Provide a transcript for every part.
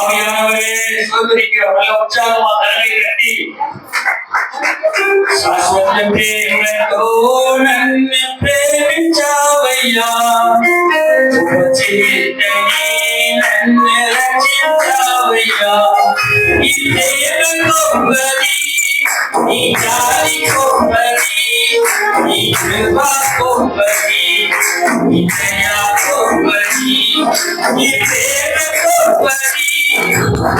ஆவியானவரே சோதரிக்கிற நல்ல உற்சாகமா கரங்களை கட்டி శాశ్వత ప్రేమతో నన్ను ప్రేమించావయ్యా చేతని నన్ను రక్షించావయ్యా ఈ ప్రేమ గొప్పది ఈ జాలి గొప్పది ఈ కృప గొప్పది ఈ దయ గొప్పది ఈ ప్రేమ గొప్పది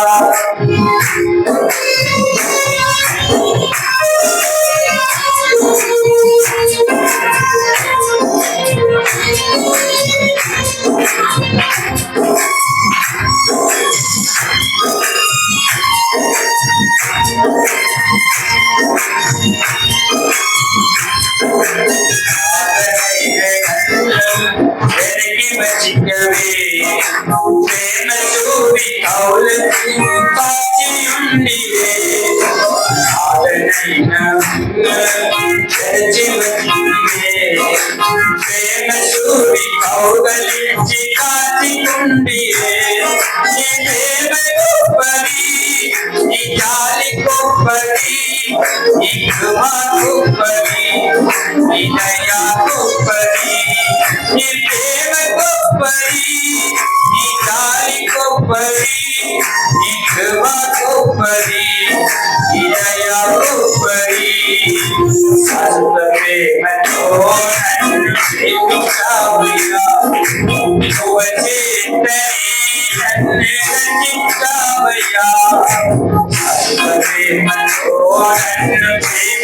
Allah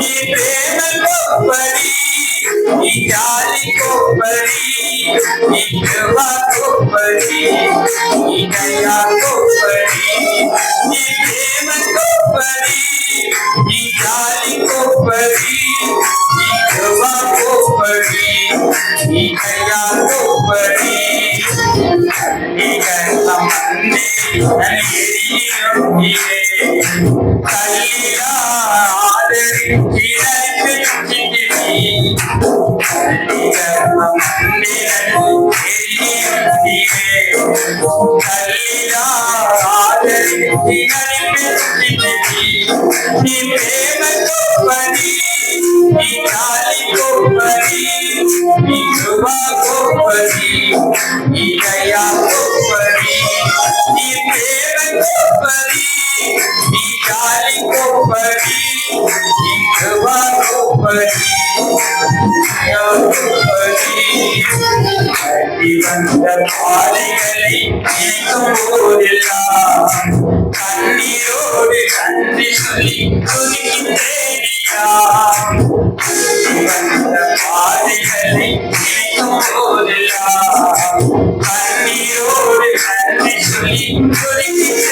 ఈ ప్రేమ గొప్పది ఈ గాలి గొప్పది ఈ కృప గొప్పది ఈ దయా గొప్పది ఈ ప్రేమ గొప్పది ఈ గాలి గొప్పది ఈ కృప గొప్పది ఈ దయా గొప్పది ఈ గంట మంది అని ఎరిగిన ಕೊಬ್ಬರಿ ಈ ಕಾಲಿ ಕೊಬ್ಬರಿ ಈ ಗವ ಕೊಬ್ಬರಿ ಕೊಬ್ಬರಿ ಅಲ್ಲಿ ಬಂದ ಪಾಲಿಗಲಿ ನೀಡುವುದಿಲ್ಲ கண்ணீரோடு கண்ணி சொல்லி துதிக்கின்றேனியா வந்த பாதைகளை இணைக்கும் போதெல்லாம் கண்ணீரோடு கண்ணி சொல்லி துதிக்கின்றேன்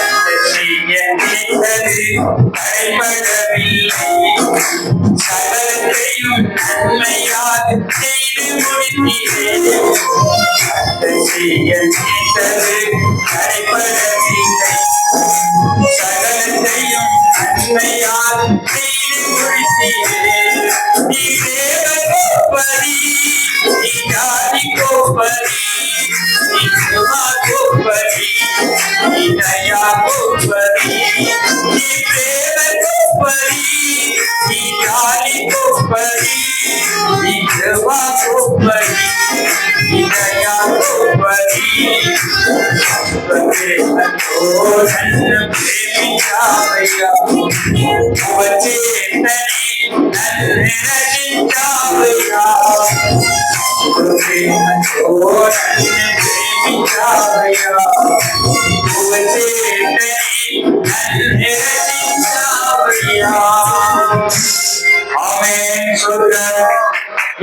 சகலத்தையும் நன்மையாக செய்து முடித்தீரே செய்ய நினைத்தது தடைபடவில்லை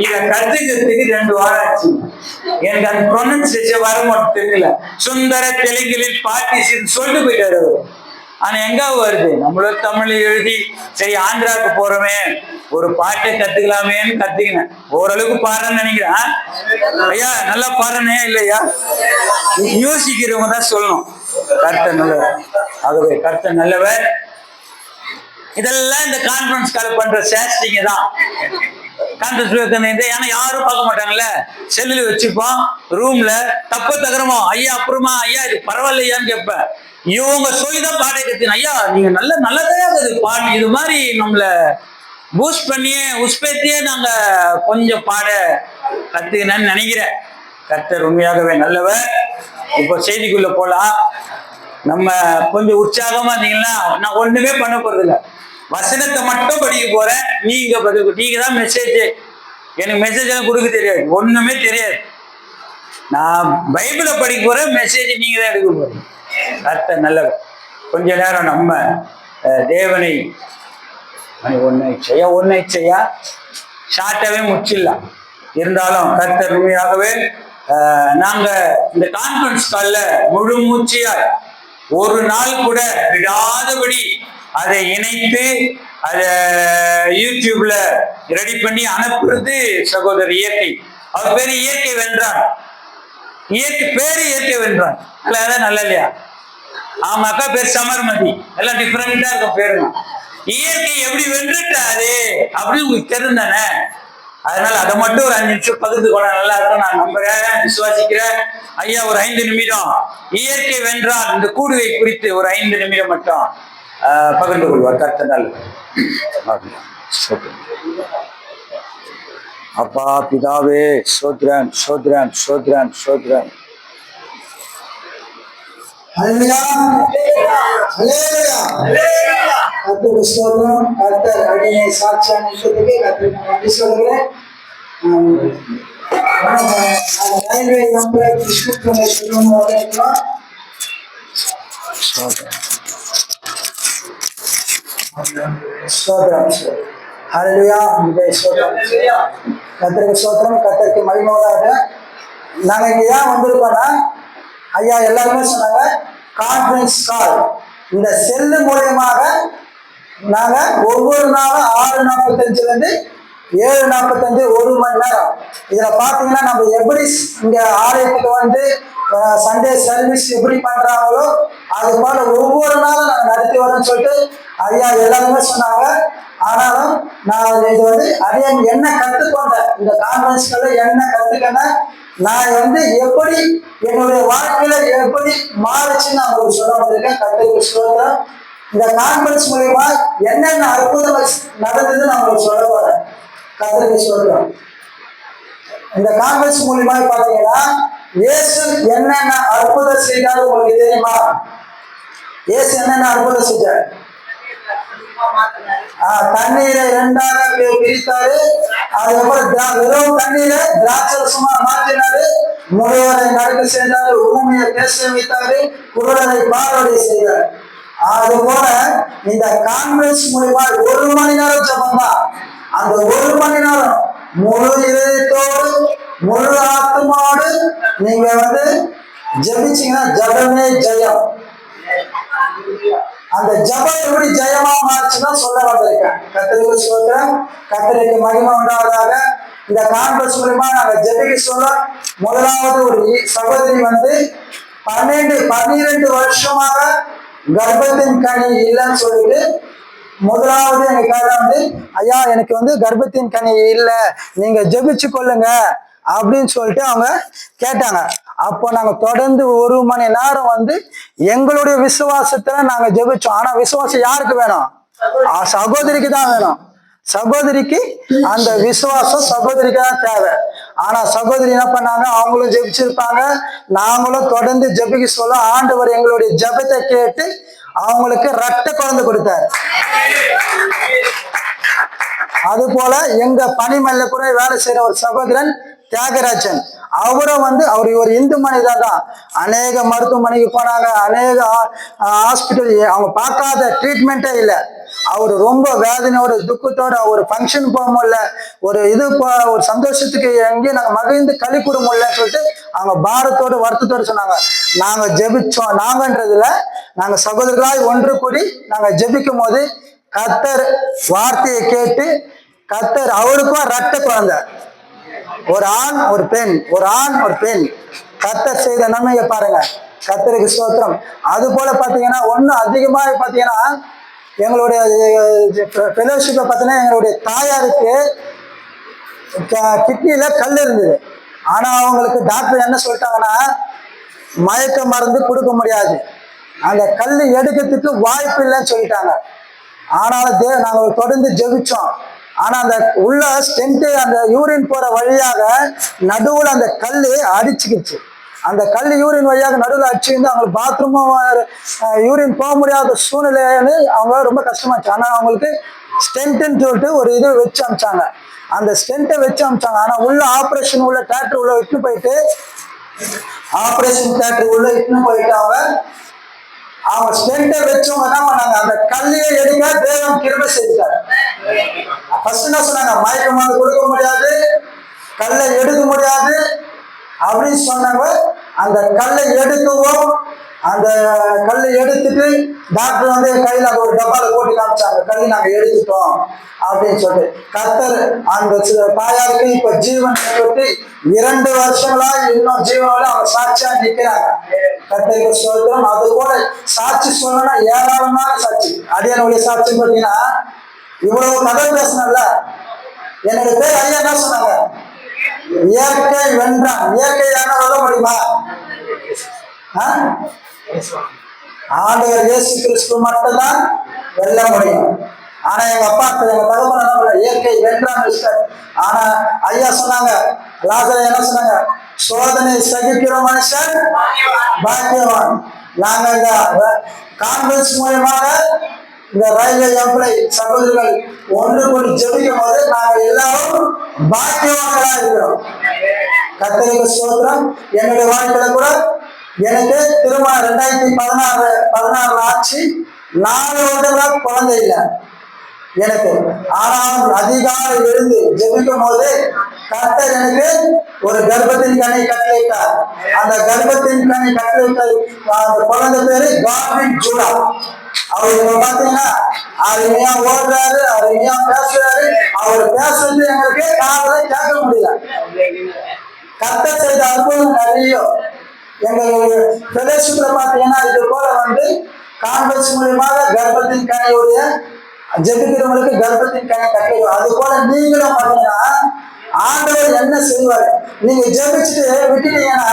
இத கத்துக்கிறதுக்கு ரெண்டு வாரம் ஆச்சு எனக்கு அந்த ப்ரொனன்சியேஷன் வர மட்டும் தெரியல சுந்தர தெலுங்கிலில் பாட்டிசின்னு சொல்லிட்டு போயிட்டாரு அவரு. ஆனா எங்க வருது நம்மளும் தமிழ் எழுதி சரி ஆந்திராவுக்கு போறோமே ஒரு பாட்டை கத்துக்கலாமேன்னு கத்துக்கினேன் ஓரளவுக்கு பாடுறேன்னு நினைக்கிறேன் ஐயா நல்லா பாடுறனே இல்லையா யோசிக்கிறவங்க தான் சொல்லணும் கர்த்தர் நல்லவர். ஆகவே கர்த்தர் நல்லவர். இதெல்லாம் இந்த கான்ஃபரன்ஸ் கால் பண்ற சேஸ்டிங்க தான். கான்ஃபரன்ஸ் ஏன்னா யாரும் பார்க்க மாட்டாங்கல்ல? செல்லில் வச்சுப்போம் ரூம்ல தப்பு தகரமோ ஐயா அப்புறமா ஐயா இது பரவாயில்லையான்னு கேட்பேன் இவங்க சொல்லி தான் பாட கத்தின ஐயா நீங்க நல்ல நல்லதே இருக்குது. பாடு இது மாதிரி நம்மள பூஸ்ட் பண்ணியே உஸ்பேத்தியே நாங்க கொஞ்சம் பாட கத்துக்கினேன்னு நினைக்கிறேன். கர்த்தர் உண்மையாகவே நல்லவர். இப்போ செய்திக்குள்ள போலாம். நம்ம கொஞ்சம் உற்சாகமா இருந்தீங்கன்னா நான் ஒண்ணுமே பண்ண போறது வசனத்தை மட்டும் படிக்க போறேன். நீங்க நீங்க தான் மெசேஜ் எனக்கு மெசேஜ் எல்லாம் கொடுக்க தெரியாது. ஒண்ணுமே தெரியாது. நான் பைபிளை படிக்க போறேன் மெசேஜ் நீங்க தான் எடுக்க போறீங்க. கர்த்தர் நல்லது கொஞ்ச நேரம் நம்ம தேவனை ஒன்னை செய்யா ஒன்னை செய்யா ஷார்ட்டாவே முடிச்சிடலாம். இருந்தாலும் கத்தர் உண்மையாகவே நாங்கள் நாங்க இந்த கான்ஃபரன்ஸ் காலில் முழு மூச்சியாக ஒரு நாள் கூட விடாதபடி அதை இணைத்து அதை யூடியூப்ல ரெடி பண்ணி அனுப்புறது சகோதரர் இயற்கை. அவர் பேரு இயற்கை வென்றான். இயற்கை பேரு இயற்கை வென்றான். நல்லா நல்லா இல்லையா? ஆமாக்கா பேர் சமர்மதி. எல்லாம் டிஃப்ரெண்டா இருக்கும் பேருங்க. இயற்கை எப்படி வென்றுட்டாரு அப்படின்னு உங்களுக்கு தெரிந்தானே? அதனால அதை மட்டும் ஒரு அஞ்சு நிமிஷம் பகிர்ந்து கொள்ள நல்லா இருக்கும். நான் நம்புறேன் விசுவாசிக்கிறேன். ஐயா ஒரு ஐந்து நிமிடம். இயற்கை வென்றால் இந்த கூடுகை குறித்து ஒரு ஐந்து நிமிடம் மட்டும் பகிர்ந்து கொள்வார். கர்த்தனால். அப்பா பிதாவே சோத்ரன் சோத்ரன் சோத்ரன் சோத்ரன். கர்த்தருக்கு ஸ்தோத்திரம் கர்த்தர் அடியை சாட்சியான விஷயத்துக்கு கர்த்தருக்கு நன்றி சொல்கிறேன் ரயில்வே நம்பரை டிஸ்கிரிப்ஷன்ல சொல்லணும் சோத்ரன் ஸ்தோத்திரம் ஹalleluya உங்களுடைய ஸ்தோத்திரம் கர்த்தருக்கு ஸ்தோத்திரம் கர்த்தருக்கு மகிமையாக நாங்க இங்க ஏன் வந்திருக்கோம்னா ஐயா எல்லாருமே சொன்னாங்க கான்ஃபரன்ஸ் கால். இந்த செல்லு மூலியமாக நாங்கள் ஒவ்வொரு நாளும் ஆறு நாற்பத்தஞ்சுலேருந்து ஏழு நாற்பத்தஞ்சு ஒரு மணி நேரம். இதில் பார்த்தீங்கன்னா நம்ம எப்படி இங்கே ஆலயத்துக்கு வந்து சண்டே சர்வீஸ் எப்படி பண்ணுறாங்களோ அது போல ஒவ்வொரு நாளும் நாங்கள் நடத்தி வரோம்னு சொல்லிட்டு ஐயா எல்லாருமே சொன்னாங்க. ஆனாலும் நான் இது வந்து அதே என்ன கற்றுக்கொண்டேன் இந்த கான்ஃபரன்ஸ்களில் என்ன கத்துக்கினேன் நான் வந்து எப்படி என்னுடைய வாழ்க்கையில எப்படி மாறுச்சுன்னு நான் உங்களுக்கு சொல்ல வந்திருக்கேன். கத்துக்கு சொல்றேன் இந்த கான்ஃபரன்ஸ் மூலயமா என்னென்ன அற்புதம் நடந்ததுன்னு நான் உங்களுக்கு சொல்ல போறேன். கத்திரிக்கை சொல்றேன் இந்த கான்ஃபரன்ஸ் மூலியமா பாத்தீங்கன்னா இயேசு என்னென்ன அற்புதம் செய்தாலும் உங்களுக்கு தெரியுமா? இயேசு என்னென்ன அற்புதம் செஞ்சார் தண்ணீரை இரண்டாக பிரித்தாரு. அதுக்கப்புறம் வெறும் தண்ணீரை திராட்சரசமா மாற்றினாரு. முழுவரை நடக்க செய்தாரு ஊமையை பேச வைத்தாரு குருடரை பார்வடை செய்தார். அது போல இந்த கான்ஃபரன்ஸ் மூலியமா ஒரு மணி நேரம் ஜபம் தான். அந்த ஒரு மணி நேரம் முழு இதயத்தோடு முழு ஆத்மாவோடு நீங்க வந்து ஜபிச்சீங்கன்னா ஜபமே ஜெயம். அந்த ஜபம் எப்படி ஜெயமா மாறுச்சுன்னா சொல்ல வந்திருக்கேன். கத்திரிக்கு சொல்றேன் கத்திரிக்கு மகிமை உண்டாவதாக. இந்த கான்பஸ் மூலியமா நாங்க ஜெபிக்க சொல்ல முதலாவது ஒரு இ- சகோதரி வந்து பன்னெண்டு பன்னிரெண்டு வருஷமாக கர்ப்பத்தின் கனி இல்லைன்னு சொல்லிட்டு முதலாவது எங்க வந்து ஐயா எனக்கு வந்து கர்ப்பத்தின் கனி இல்லை. நீங்க ஜெபிச்சு கொள்ளுங்க. அப்படின்னு சொல்லிட்டு அவங்க கேட்டாங்க. அப்போ நாங்க தொடர்ந்து ஒரு மணி நேரம் வந்து எங்களுடைய விசுவாசத்துல நாங்க ஜெபிச்சோம். ஆனா விசுவாசம் யாருக்கு வேணும்? ஆ, சகோதரிக்கு தான் வேணும். சகோதரிக்கு அந்த விசுவாசம் சகோதரிக்கு தான் தேவை. ஆனா சகோதரி என்ன பண்ணாங்க? அவங்களும் ஜெபிச்சிருப்பாங்க. நாங்களும் தொடர்ந்து ஜெபிக்க சொல்ல ஆண்டவர் எங்களுடைய ஜெபத்தை கேட்டு அவங்களுக்கு ரத்த குழந்தை கொடுத்தார். அது போல எங்க பனிமல்ல கூட வேலை செய்யற ஒரு சகோதரன் தியாகராஜன். அவரும் வந்து அவர் ஒரு இந்து மனிதர் தான். அநேக மருத்துவமனைக்கு போனாங்க. அநேக ஹாஸ்பிட்டல் அவங்க பார்க்காத ட்ரீட்மெண்ட்டே இல்லை. அவர் ரொம்ப வேதனையோட துக்கத்தோட ஒரு ஃபங்க்ஷன் போக முடியல. ஒரு இது ஒரு சந்தோஷத்துக்கு எங்கேயும் நாங்கள் மகிழ்ந்து களி கூட முடியலன்னு சொல்லிட்டு அவங்க பாரத்தோட வருத்தத்தோட சொன்னாங்க. நாங்கள் ஜெபிச்சோம். நாங்கன்றதுல நாங்கள் சகோதரர்களாய் ஒன்று கூடி நாங்கள் ஜெபிக்கும் போது கத்தர் வார்த்தையை கேட்டு கத்தர் அவருக்கும் ரத்த குழந்தை. ஒரு ஆண் ஒரு பெண் ஒரு ஆண் ஒரு பெண். கத்தர் செய்த நன்மையை பாருங்க. கத்தருக்கு ஸ்தோத்திரம். அது போல பாத்தீங்கன்னா ஒண்ணு அதிகமா பாத்தீங்கன்னா எங்களுடைய ஃபெலோஷிப்பை பார்த்தீங்கன்னா எங்களுடைய தாயாருக்கு கிட்னியில கல் இருந்தது. ஆனா அவங்களுக்கு டாக்டர் என்ன சொல்லிட்டாங்கன்னா மயக்க மருந்து கொடுக்க முடியாது. அந்த கல் எடுக்கிறதுக்கு வாய்ப்பு இல்லைன்னு சொல்லிட்டாங்க. ஆனாலும் தேவ நாங்கள் தொடர்ந்து ஜெபிச்சோம். ஆனா அந்த உள்ள ஸ்டென்ட் அந்த யூரின் போற வழியாக நடுவுல அந்த கல் அடிச்சுக்கிச்சு. அந்த கல் யூரின் வழியாக நடுவில் அடிச்சுருந்து அவங்களுக்கு பாத்ரூமும் யூரின் போக முடியாத சூழ்நிலைன்னு அவங்க ரொம்ப கஷ்டமாச்சு. ஆனா அவங்களுக்கு ஸ்டென்ட்னு சொல்லிட்டு ஒரு இது வச்சு அமிச்சாங்க அந்த ஸ்டென்ட்டை வச்சு அமிச்சாங்க ஆனா உள்ள ஆப்ரேஷன் உள்ள தேட்டர் உள்ள இட்டுன்னு போயிட்டு ஆப்ரேஷன் தேட்டர் உள்ள இட்டுன்னு போயிட்டு அவங்க அவங்க ஸ்டென்ட்டை வச்சவங்க என்ன பண்ணாங்க? அந்த கல்லையை எடுக்க தேவன் கிருபை செஞ்சார் ஃபர்ஸ்ட் என்ன சொன்னாங்க? மயக்க மருந்து கொடுக்க முடியாது கல்லை எடுக்க முடியாது அப்படின்னு சொன்னாங்க அந்த கல்லை எடுக்கவும் அந்த கல்லை எடுத்துட்டு டாக்டர் வந்து கையில ஒரு டப்பால போட்டு காமிச்சாங்க. கல்லை நாங்க எடுத்துட்டோம் அப்படின்னு சொல்லிட்டு. கத்தர் அந்த தாயாருக்கு இப்ப ஜீவன் தொட்டு இரண்டு வருஷங்களா இன்னும் ஜீவனோட அவங்க சாட்சியா நிக்கிறாங்க. கத்தருக்கு சொல்றோம் அது போல சாட்சி சொல்லணும்னா ஏராளமான சாட்சி. அடியானுடைய சாட்சி பார்த்தீங்கன்னா இவ்வளவு கதை பேசணும்ல என்னோட பேர் ஐயா என்ன சொன்னாங்க? இயற்கை வென்றான். இயற்கை யாரும் வெல்ல முடியுமா ஆ? ஆண்டவர் இயேசு கிறிஸ்து மட்டும்தான் வெல்ல முடியும். ஆனா எங்க அப்பா எங்க தகவல் இயற்கை வென்றான் மிஸ்டர் ஆனா ஐயா சொன்னாங்க லாசர் என்ன சொன்னாங்க? சோதனை சகிக்கிற மனுஷன் பாக்கியவான். நாங்க இந்த கான்ஃபரன்ஸ் மூலியமாக இந்த ரயில்வே எம்ப்ளை சகோதரர்கள் ஒன்று கூடி ஜெபிக்கும் போது நாங்கள் எல்லாரும் பாக்கியவான்களா இருக்கிறோம். கத்தரிக்க சோத்திரம் என்னுடைய வாழ்க்கையில கூட எனக்கு திருமணம் ரெண்டாயிரத்தி பதினாறு பதினாறு ஆச்சு. நாலு வருடங்களா குழந்தை இல்லை. எனக்கு ஆறாம் அதிகாலை இருந்து ஜெபிக்கும் போது கர்த்தர் எனக்கு ஒரு கர்ப்பத்தின் கனி கட்டளையிட்டார். அந்த கர்ப்பத்தின் கனி கட்டளையிட்ட அந்த குழந்தை பேரு கார்வின் ஜூலா. அவர் இப்ப பாத்தீங்கன்னா அருமையா ஓடுறாரு அருமையா பேசுறாரு. அவர் பேசுறது எங்களுக்கு காதல கேட்க முடியல. கர்த்தர் செய்த அற்புதம் நிறைய. எங்களுடைய பிரதேசத்துல பார்த்தீங்கன்னா இது போல வந்து கான்ஃபரன்ஸ் மூலியமாக கர்ப்பத்தின் கனியுடைய ஜெபிக்கிறவங்களுக்கு கர்ப்பத்தின் கனி கட்டளை அது போல நீங்களும் பார்த்தீங்கன்னா ஆண்டவர் என்ன செய்வார்? நீங்க ஜெபிச்சுட்டு விட்டுட்டீங்கன்னா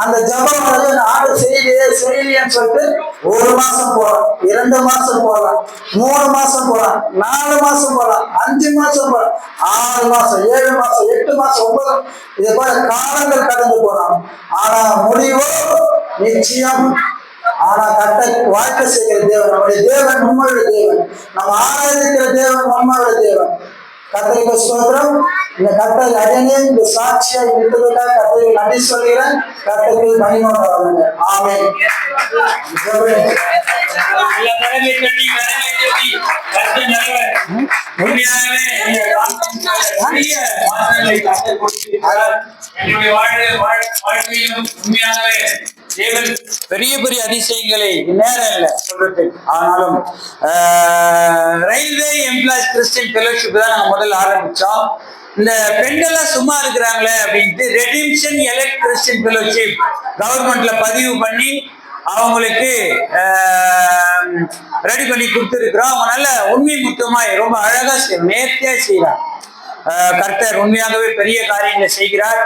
அந்த ஜபம் வந்து ஆண்டு செய்யலையே செய்யலையேன்னு சொல்லிட்டு ஒரு மாசம் போகலாம் இரண்டு மாசம் போகலாம் மூணு மாசம் போகலாம் நாலு மாசம் போகலாம் அஞ்சு மாசம் போகலாம் ஆறு மாசம் ஏழு மாசம் எட்டு மாசம் ஒன்பது இது போல காலங்கள் கடந்து போகலாம் ஆனா முடிவோ நிச்சயம். ஆனா கட்ட வாழ்க்கை செய்கிற தேவன் நம்முடைய தேவன் உண்மையுள்ள தேவன். நம்ம ஆராதிக்கிற தேவன் உண்மையுள்ள தேவன். கத்தரிக்கு ஸ்தோத்திரம். இந்த கத்தரி அடையனே இந்த சாட்சியா இருந்ததுக்காக கத்தரி நன்றி சொல்கிறேன் கத்தரிக்கு மணிமோட வரணுங்க ஆமே உண்மையாகவே பெரிய தேவன் பெரிய பெரிய அதிசயங்களை நேரம் இல்லை சொல்றது. ஆனாலும் ரயில்வே எம்ப்ளாய்ஸ் கிறிஸ்டின் ஃபெலோஷிப் தான் நாங்கள் முதல்ல ஆரம்பிச்சோம். இந்த பெண்கள்லாம் சும்மா இருக்கிறாங்களே அப்படின்ட்டு ரெடிம்ஷன் எலக்ட் கிறிஸ்டின் ஃபெலோஷிப் கவர்மெண்ட்ல பதிவு பண்ணி அவங்களுக்கு ரெடி பண்ணி கொடுத்துருக்குறோம். அவங்க நல்ல உண்மை முத்தமாய் ரொம்ப அழகா செய்ய நேர்த்தியா செய்யறாங்க கர்த்தர் உண்மையாகவே பெரிய காரியங்களை செய்கிறார்.